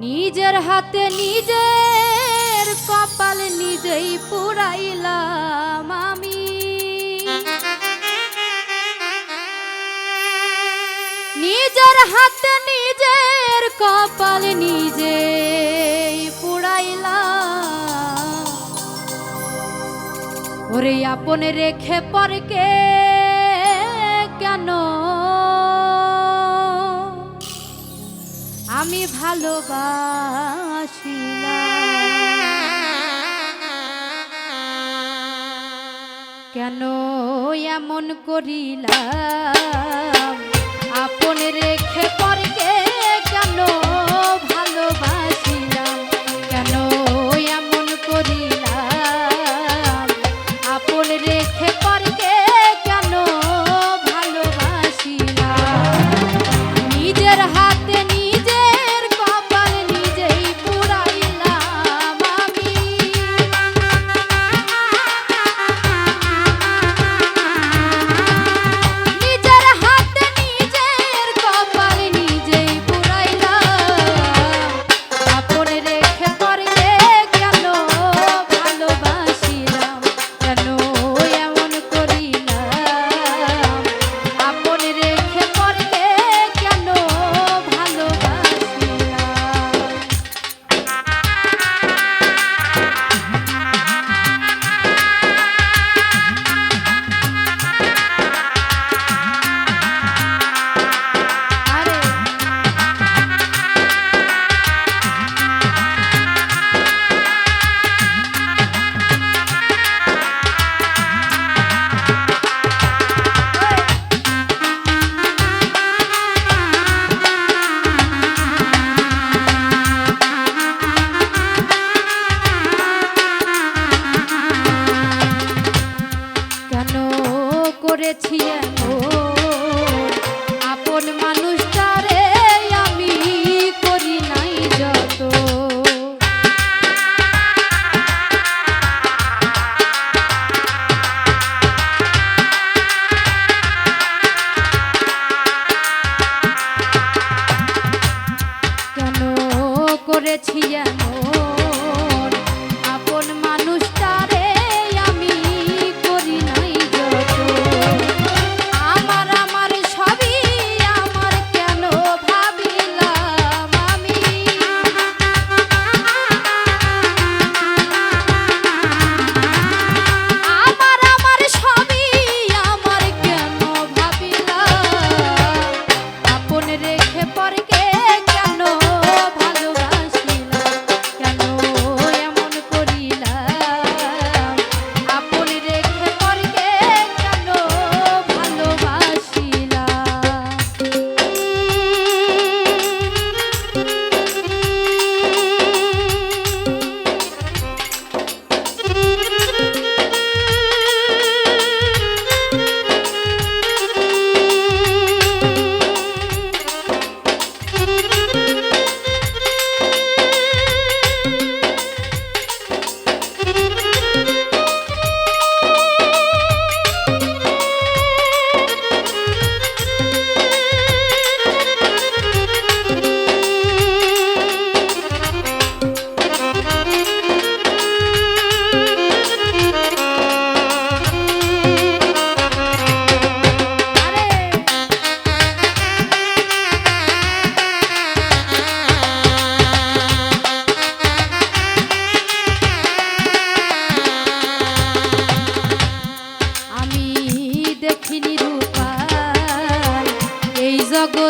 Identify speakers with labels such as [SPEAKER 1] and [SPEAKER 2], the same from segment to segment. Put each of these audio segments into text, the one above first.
[SPEAKER 1] নিজের হাতে নিজের কপাল নিজেই পুরাইলাম আমি। নিজের হাতে নিজের কপাল নিজেই পুরাইলাম। ওরে আপন রেখে পরকে কেন আমি ভালোবাসিলাম কেন এমন করিলাম? আপন রেখে করেছি এমন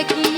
[SPEAKER 1] de aquí.